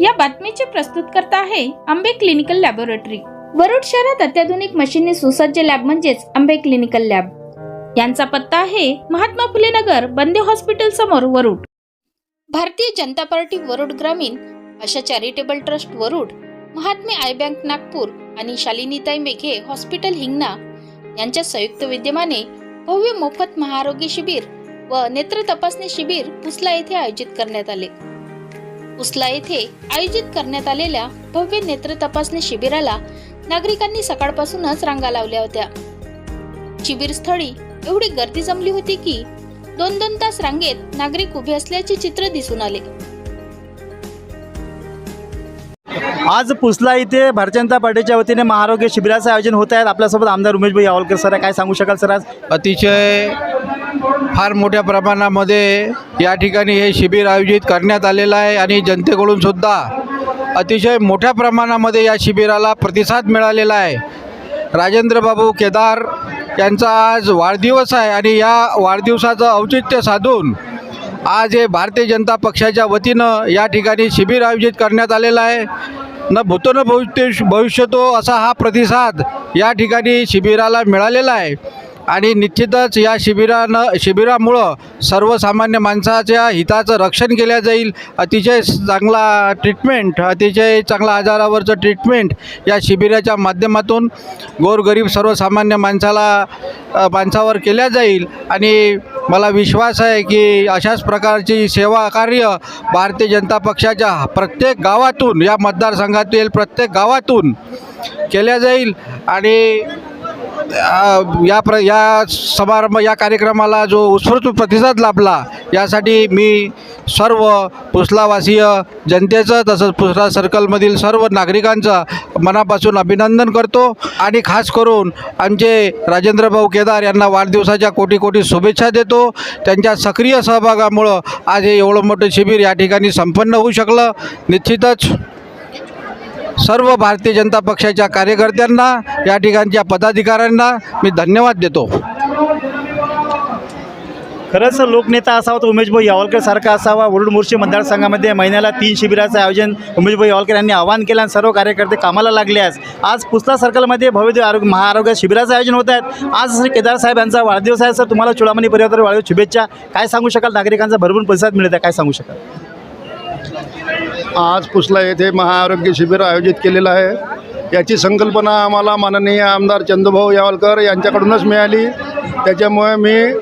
या बातमीचे प्रस्तुतकर्ता आहे आंबे क्लिनिकल लॅबोरेटरी. वरुड शहरात अत्याधुनिक मशीनने सुसज्ज लॅब म्हणजेच आंबे क्लिनिकल लॅब. यांचा पत्ता आहे महात्मा फुले नगर बंदे हॉस्पिटल समोर वरुड. भारतीय जनता पार्टी वरुड ग्रामीण अशा charitable trust Warud Mahatme eye bank Nagpur आणि शालिनीताई मेघे हॉस्पिटल हिंगणा यांच्या संयुक्त विद्यमाने भव्य मोफत महाआरोग्य शिबिर व नेत्र तपासणी शिबिर पुसला येथे आयोजित करण्यात आले. पुसला येथे आयोजित करण्यात आलेल्या भव्य नेत्र तपासणी शिबिराला नागरिकांनी सकाळपासूनच रांगा लावल्या होत्या. शिबिर स्थळी एवढी गर्दी जमली होती की दोन दोन तास रांगेत नागरिक उभे असल्याचे चित्र दिसून आले. आज पुसला इथे भारतीय जनता पार्टीच्या वतीने महाआरोग्य शिबिराचं आयोजन होत आहे. आपल्यासोबत आमदार उमेशभाई यावलकर सर. काय सांगू शकाल सर आज? अतिशय फार मोठ्या प्रमाणामध्ये या ठिकाणी हे शिबिर आयोजित करण्यात आलेलं आहे आणि जनतेकडून सुद्धा अतिशय मोठ्या प्रमाणामध्ये या शिबिराला प्रतिसाद मिळालेला आहे. राजेंद्रबाबू केदार यांचा आज वाढदिवस आहे आणि या वाढदिवसाचं औचित्य साधून आज हे भारतीय जनता पक्षाच्या वतीनं या ठिकाणी शिबिर आयोजित करण्यात आलेलं आहे. न भूतो न भविष्य भविष्यतो असा हा प्रतिसाद या ठिकाणी शिबिराला मिळालेला आहे. आणि निश्चितच या शिबिरानं शिबिरामुळं सर्वसामान्य माणसाच्या हिताचं रक्षण केल्या जाईल. अतिशय चांगला ट्रीटमेंट अतिशय चांगला आजारावरचं ट्रीटमेंट या शिबिराच्या माध्यमातून गोरगरीब सर्वसामान्य माणसाला माणसावर केल्या जाईल. आणि मला विश्वास आहे की अशाच प्रकारची सेवा कार्य भारतीय जनता पक्षाच्या प्रत्येक गावातून या मतदारसंघातील प्रत्येक गावातून केल्या जाईल. आणि या प्र या समारंभ या कार्यक्रमाला जो उत्स्फूर्त प्रतिसाद लाभला यासाठी मी सर्व पुसलावासीय जनतेचं तसंच पुसला सर्कलमधील सर्व नागरिकांचं मनापासून अभिनंदन करतो. आणि खास करून आमचे राजेंद्र भाऊ केदार यांना वाढदिवसाच्या कोटी कोटी शुभेच्छा देतो. त्यांच्या सक्रिय सहभागामुळं आज हे एवढं मोठं शिबिर या ठिकाणी संपन्न होऊ शकलं. निश्चितच सर्व भारतीय जनता पक्षाच्या कार्यकर्त्यांना या ठिकाणच्या पदाधिकाऱ्यांना मी धन्यवाद देतो. खरंच लोकनेता असावा तर उमेशभाई यावलकर सारखा असावा. वरुड मोर्चे मतदारसंघामध्ये महिन्याला तीन शिबिराचं आयोजन उमेशभाई यावलकर यांनी आवाहन केलं आणि सर्व कार्यकर्ते कामाला लागले आज. आज पुसला सर्कलमध्ये भव्य आरोग्य महाआरोग्य शिबिराचं आयोजन होत आहे. आज श्री केदार साहेब यांचा वाढदिवस आहे. सर तुम्हाला चुडामणी परिवार वाढदिवस शुभेच्छा. काय सांगू शकाल? नागरिकांचा भरपूर प्रतिसाद मिळत आहे. काय सांगू शकाल? आज पुसला येथे महाआरोग्य शिबिर आयोजित केलेलं आहे. याची संकल्पना आम्हाला माननीय आमदार चंद्रभाऊ यावलकर यांच्याकडूनच मिळाली. त्याच्यामुळे मी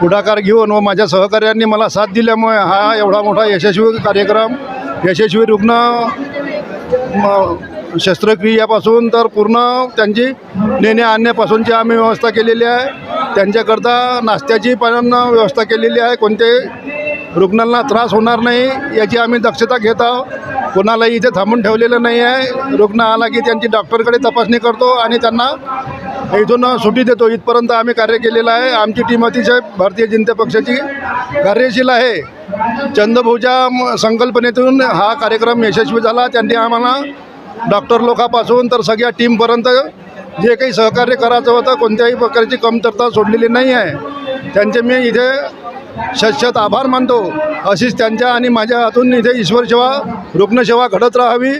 पुढाकार घेऊन व माझ्या सहकार्यांनी मला साथ दिल्यामुळे हा एवढा मोठा यशस्वी कार्यक्रम यशस्वी रुग्ण म- शस्त्रक्रियापासून तर पूर्ण त्यांची नेण्या आणण्यापासूनची आम्ही व्यवस्था केलेली आहे. त्यांच्याकरता नाश्त्याची पण व्यवस्था केलेली आहे. कोणते रुग्णांना त्रास होणार नाही याची आम्ही दक्षता घेत आहोत. कोणालाही इथे थांबून ठेवलेलं नाही आहे. रुग्ण आला की त्यांची डॉक्टरकडे तपासणी करतो आणि त्यांना इथून सुटी देतो. इथपर्यंत आम्ही कार्य केलेलं आहे. आमची टीम अतिशय भारतीय जनता पक्षाची कार्यशील आहे. चंद्रभूजा म- संकल्पनेतून हा कार्यक्रम यशस्वी झाला. त्यांनी आम्हाला डॉक्टर लोकांपासून तर सगळ्या टीमपर्यंत जे काही सहकार्य करायचं होतं कोणत्याही प्रकारची कमतरता सोडलेली नाही आहे. त्यांचे मी इथे शतशत आभार मानतो. अशीच त्यांच्या आणि माझ्या हातून इथे ईश्वर सेवा रुग्णसेवा घडत राहावी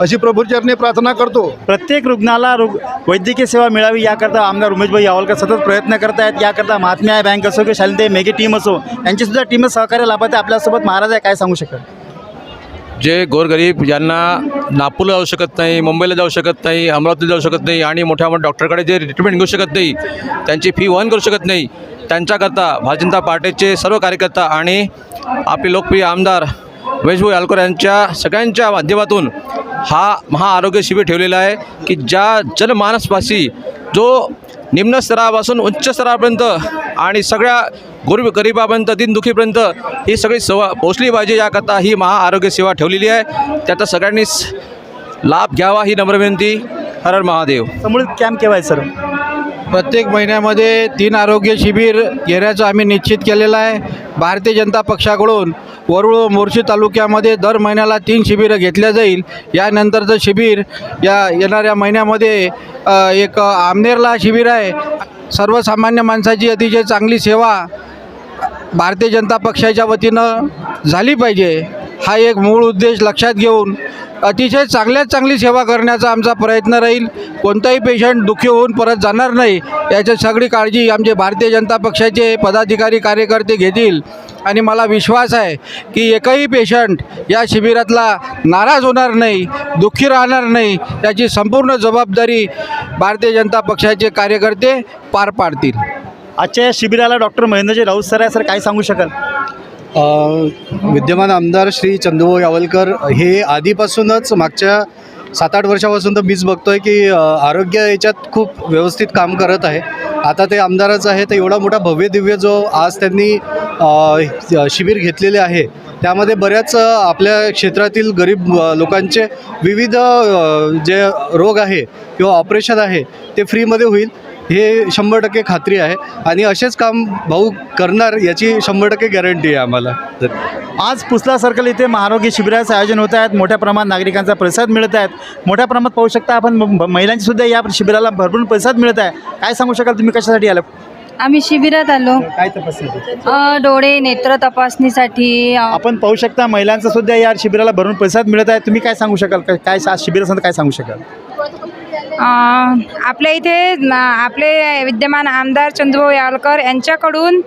अशी प्रभूचरणी प्रार्थना करतो. प्रत्येक रुग्णाला रुग वैद्यकीय सेवा मिळावी याकरता आमदार उमेशभाई यावलकर सतत प्रयत्न करत आहेत याकरता महात्मा बँक असो किंवा शालिते मेघे टीम असो यांचीसुद्धा टीम सहकार्य लाभत आहे. आपल्यासोबत महाराज आहे काय सांगू शकाल? जे गोरगरीब ज्यांना नागपूरला जाऊ शकत नाही मुंबईला जाऊ शकत नाही अमरावतीला जाऊ शकत नाही आणि मोठ्या मोठ्या डॉक्टरकडे जे ट्रीटमेंट घेऊ शकत नाही त्यांची फी वहन करू शकत नाही त्यांच्याकरता भारतीय जनता पार्टीचे सर्व कार्यकर्ता आणि आपले लोकप्रिय आमदार वैशभाऊ यालकर यांच्या सगळ्यांच्या माध्यमातून हा महाआरोग्य शिबिर ठेवलेला आहे की ज्या जनमानसवासी जो निम्न स्तरापासून उच्च स्तरापर्यंत आणि सगळ्या गरीब गरिबापर्यंत दिनदुखीपर्यंत ही सगळी सेवा पोचली पाहिजे याकरता ही महाआरोग्य सेवा ठेवलेली आहे. त्याचा सगळ्यांनीच लाभ घ्यावा ही नम्र विनंती. हरण हर महादेव. समोर कॅम्प केव्हा आहे सर प्रत्येक महिन्यामध्ये तीन आरोग्य शिबिर घेण्याचं आम्ही निश्चित केलेलं आहे. भारतीय जनता पक्षाकडून वरुळ मोर्शी तालुक्यामध्ये दर महिन्याला तीन शिबिरं घेतल्या जाईल. यानंतरचं शिबिर या येणाऱ्या महिन्यामध्ये एक आमनेरला शिबिर आहे. सर्वसामान्य माणसाची अतिशय चांगली सेवा भारतीय जनता पक्षाच्या वतीनं झाली पाहिजे. हा एक मूळ उद्देश लक्षात घेऊन अतिशय चांगल्यात चांगली सेवा करण्याचा आमचा प्रयत्न राहील. कोणताही पेशंट दुःखी होऊन परत जाणार नाही याची सगळी काळजी आमचे भारतीय जनता पक्षाचे पदाधिकारी कार्यकर्ते घेतील. आणि मला विश्वास आहे की एकही पेशंट या शिबिरातला नाराज होणार नाही दुःखी राहणार नाही याची संपूर्ण जबाबदारी भारतीय जनता पक्षाचे कार्यकर्ते पार पाडतील. आजच्या या शिबिराला डॉक्टर महेंद्रजी राऊत सर आहे सर काय सांगू शकाल? विद्यमान आमदार श्री चंदूभाऊ यावलकर हे आधीपासूनच मागच्या सात आठ वर्षापासून तर मीच बघतो आहे की आरोग्य याच्यात खूप व्यवस्थित काम करत आहे. आता ते आमदारच आहे तर एवढा मोठा भव्य दिव्य जो आज त्यांनी शिबिर घेतलेले आहे त्यामध्ये बऱ्याच आपल्या क्षेत्रातील गरीब लोकांचे विविध जे रोग आहे किंवा ऑपरेशन आहे ते फ्रीमध्ये होईल. हे शंभर टक्के खात्री आहे. आणि असेच काम भाऊ करणार याची शंभर टक्के गॅरंटी आहे आम्हाला. आज पुसला सर्कल इथे महारोग्य शिबिराचं आयोजन होत आहेत मोठ्या प्रमाणात नागरिकांचा प्रतिसाद मिळत आहेत. मोठ्या प्रमाणात पाहू शकता आपण महिलांची सुद्धा या शिबिराला भरपूर प्रतिसाद मिळत आहे. काय सांगू शकाल तुम्ही कशासाठी आला आम्ही शिबिरात आलो. काय तपासणी अ, डोळे नेत्र तपासणीसाठी आपण पाहू शकता महिलांचा सुद्धा या शिबिराला भरून प्रतिसाद मिळत आहे. तुम्ही काय सांगू शकाल? काय- शिबिरासंदर्भात काय सांगू शकाल? आपल्या इथे आपले विद्यमान आमदार चंद्रभाऊ यावलकर यांच्याकडून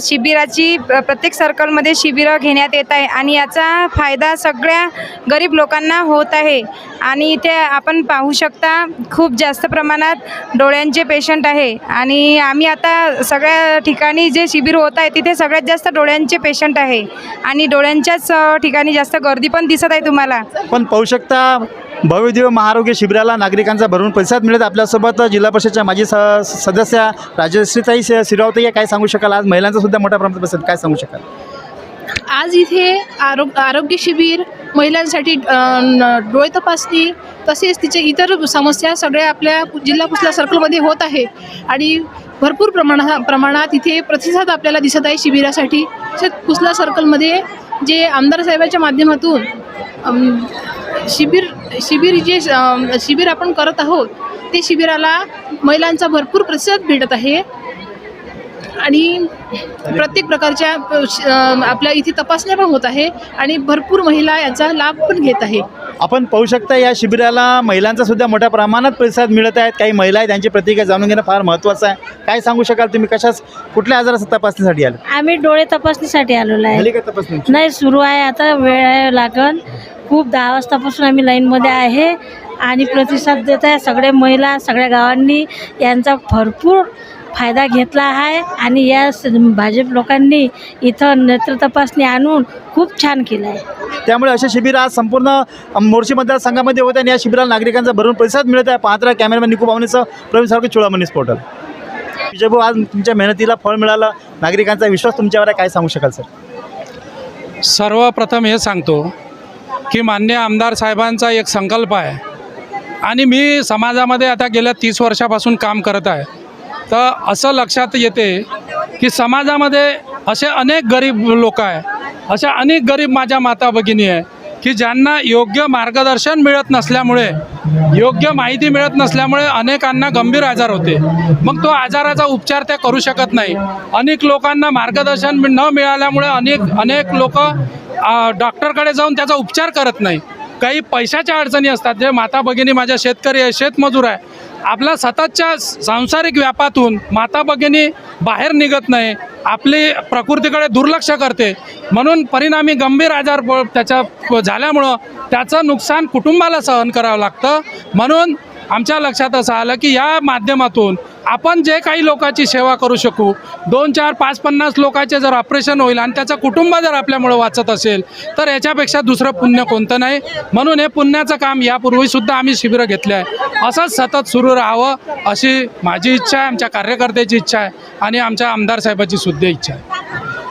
शिबिराची प्रत्येक सर्कलमध्ये शिबिरं घेण्यात येत आहे आणि याचा फायदा सगळ्या गरीब लोकांना होत आहे. आणि इथे आपण पाहू शकता खूप जास्त प्रमाणात डोळ्यांचे पेशंट आहे. आणि आम्ही आता सगळ्या ठिकाणी जे शिबिर होत आहे तिथे सगळ्यात जास्त डोळ्यांचे पेशंट आहे. आणि डोळ्यांच्याच ठिकाणी जास्त गर्दी पण दिसत आहे तुम्हाला. पण पाहू शकता भव्यदिव्य महारोग्य शिबिराला नागरिकांचा भरून प्रतिसाद मिळत आपल्यासोबत जिल्हा परिषदच्या माजी स सदस्य राजश्रीताई शि- शिरावते काय सांगू शकाल? आज महिलांचा सुद्धा मोठ्या प्रमाणात प्रतिसाद काय सांगू शकाल? आज इथे आरो आरोग्य शिबिर महिलांसाठी न- डोळे तपासणी तसेच तिचे इतर समस्या सगळ्या आपल्या जिल्हा कुसला सर्कलमध्ये होत आहे. आणि भरपूर प्रमाणा प्रमाणात इथे प्रतिसाद आपल्याला दिसत आहे शिबिरासाठी. तसेच कुसला सर्कलमध्ये जे आमदार साहेबाच्या माध्यमातून शिबिर शिबिर जे शिबिर आपण करत आहोत ते शिबिराला महिलांचा भरपूर प्रतिसाद भेटत आहे. आणि प्रत्येक प्रकारच्या आपल्या इथे तपासण्या पण होत आहे आणि भरपूर महिला याचा लाभ पण घेत आहे. आपण पाहू शकता या शिबिराला महिलांचा सुद्धा मोठ्या प्रमाणात प्रतिसाद मिळत आहेत. काही महिला आहेत त्यांची प्रतिक्रिया जाणून घेणं फार महत्त्वाचं आहे. काय सांगू शकाल तुम्ही? कशाच कुठल्या आजाराचं तपासणीसाठी आले? आम्ही डोळे तपासणीसाठी आलेलो आहे. तपासणी? नाही सुरू आहे. आता वेळ आहे लागन खूप दहा वाजतापासून आम्ही लाईनमध्ये आहे आणि प्रतिसाद देत आहे. सगळ्या महिला सगळ्या गावांनी यांचा भरपूर फायदा घेतला आहे आणि या स- भाजप लोकांनी इथं नेत्र तपासणी आणून खूप छान केलं आहे. त्यामुळे असे शिबिर आज संपूर्ण मोर्शी मतदारसंघामध्ये होते आणि या शिबिराला नागरिकांचा भरून प्रतिसाद मिळत आहे. पाहत्रा कॅमेरामॅन निकू पाहुणेचं प्रवीण सारखं चोळामनीस पोर्टल. विजयभाऊ आज तुमच्या मेहनतीला फळ मिळालं. नागरिकांचा विश्वास तुमच्यावर काय सांगू शकाल सर? सर्वप्रथम हे सांगतो की मान्य आमदार साहेबांचा एक संकल्प आहे. आणि मी समाजामध्ये आता गेल्या तीस वर्षापासून काम करत आहे. तर असं लक्षात येते की समाजामध्ये असे अनेक गरीब लोक आहे. अशा अनेक गरीब माझ्या माता भगिनी आहे की ज्यांना योग्य मार्गदर्शन मिळत नसल्यामुळे योग्य माहिती मिळत नसल्यामुळे अनेकांना गंभीर आजार होते. मग तो आजाराचा उपचार त्या करू शकत नाही. अनेक लोकांना मार्गदर्शन न मिळाल्यामुळे अनेक अनेक लोक डॉक्टरकडे जाऊन त्याचा उपचार करत नाही. काही पैशाच्या अडचणी असतात. जे माता भगिनी माझ्या शेतकरी आहे शेतमजूर आहे. आपला सततच्या सांसारिक व्यापातून माता भगिनी बाहेर निघत नाही. आपली प्रकृतीकडे दुर्लक्ष करते. म्हणून परिणामी गंभीर आजार त्याच्या झाल्यामुळं त्याचं नुकसान कुटुंबाला सहन करावं लागतं. म्हणून आमच्या लक्षात असं आलं की या माध्यमातून आपण जे काही लोकांची सेवा करू शकू दोन चार पाच पन्नास लोकांचे जर ऑपरेशन होईल आणि त्याचं कुटुंब जर आपल्यामुळं वाचत असेल तर याच्यापेक्षा दुसरं पुण्य कोणतं नाही. म्हणून हे पुण्याचं काम यापूर्वीसुद्धा आम्ही शिबिरं घेतले आहे. असंच सतत सुरू राहावं अशी माझी इच्छा आहे आमच्या कार्यकर्त्याची इच्छा आहे आणि आमच्या आमदार साहेबाची सुद्धा इच्छा आहे.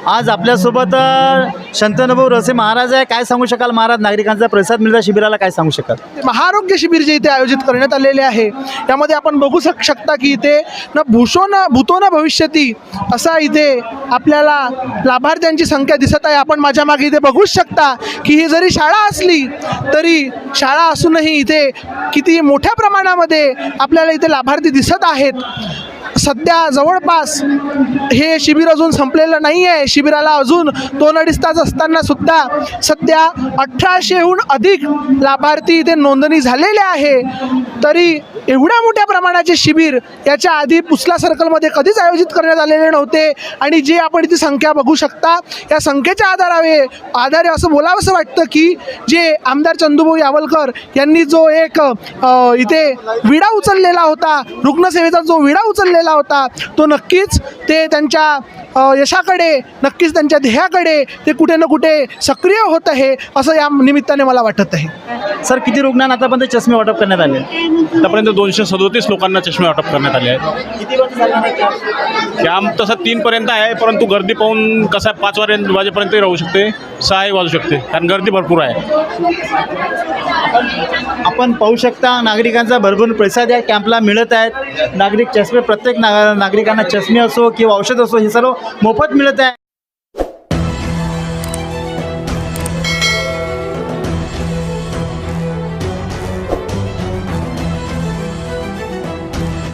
आज आपल्यासोबत अ, शंतनुभाऊ रसे महाराज आहे. काय सांगू शकाल महाराज? नागरिकांचा प्रतिसाद मिळता शिबिराला काय सांगू शकाल? महाआरोग्य शिबिर जे इथे आयोजित करण्यात आलेले आहे त्यामध्ये आपण बघू शक शकता की इथे न भूषो न भूतो न भविष्यती असा इथे आपल्याला लाभार्थ्यांची संख्या दिसत आहे. आपण माझ्या मागे इथे बघूच शकता की ही जरी शाळा असली तरी शाळा असूनही इथे किती मोठ्या प्रमाणामध्ये आपल्याला इथे लाभार्थी दिसत आहेत. सध्या जवळपास हे शिबिर अजून संपलेलं नाही आहे शिबिराला अजून दोन अडीच तास असताना सुद्धा सध्या अठराशेहून अधिक लाभार्थी इथे नोंदणी झालेले आहे. तरी एवढ्या मोठ्या प्रमाणाचे शिबिर याच्या आधी पुसला सर्कलमध्ये कधीच आयोजित करण्यात आलेले नव्हते. आणि जे आपण इथे संख्या बघू शकता या संख्येच्या आधारावे आधारे असं बोलावंसं वाटतं की जे आमदार चंदूभाऊ यावलकर यांनी जो एक इथे विडा उचललेला होता रुग्णसेवेचा जो विडा उचललेला होता तो नक्कीच ते त्यांच्या यशाकडे नक्कीच त्यांच्या ध्येयाकडे ते कुठे ना कुठे सक्रिय होत आहे असं या निमित्ताने मला वाटत आहे. सर किती रुग्णांना आतापर्यंत चष्मे वाटप करण्यात आले? आतापर्यंत दोनशे सदोतीस लोकांना चष्मे वाटप करण्यात आले आहेत? कॅम्प तसं तीनपर्यंत आहे परंतु गर्दी पाहून कसं आहे, पाच वाजे वाजेपर्यंतही राहू शकते सहाही वाजू शकते कारण गर्दी भरपूर आहे. आपण पाहू शकता नागरिकांचा भरभरून प्रतिसाद या कॅम्पला मिळत आहेत. नागरिक चष्मे प्रत्येक ना नागरिकांना चष्मे असो किंवा औषध असो हे सर्व मोफत मिळत आहे.